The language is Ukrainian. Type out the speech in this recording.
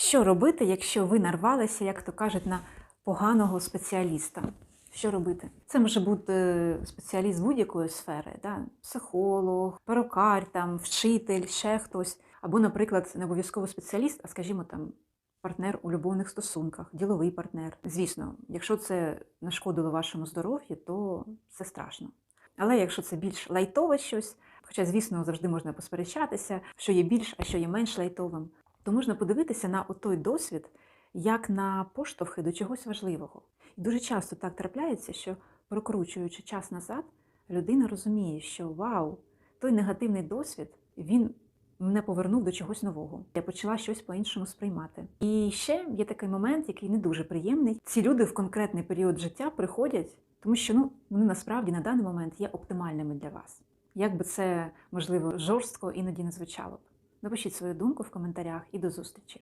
Що робити, якщо ви нарвалися, як то кажуть, на поганого спеціаліста? Що робити? Це може бути спеціаліст будь-якої сфери, да? психолог, перукар, там, вчитель, ще хтось. Або, наприклад, не обов'язково спеціаліст, а скажімо, там партнер у любовних стосунках, діловий партнер. Звісно, якщо це нашкодило вашому здоров'ю, то це страшно. Але якщо це більш лайтове щось, хоча, звісно, завжди можна посперечатися, що є більш, а що є менш лайтовим, то можна подивитися на той досвід як на поштовхи до чогось важливого. І дуже часто так трапляється, що прокручуючи час назад, людина розуміє, що вау, той негативний досвід він мене повернув до чогось нового. Я почала щось по-іншому сприймати. І ще є такий момент, який не дуже приємний. Ці люди в конкретний період життя приходять, тому що ну вони насправді на даний момент є оптимальними для вас. Як би це можливо жорстко іноді не звучало б. Напишіть свою думку в коментарях і до зустрічі.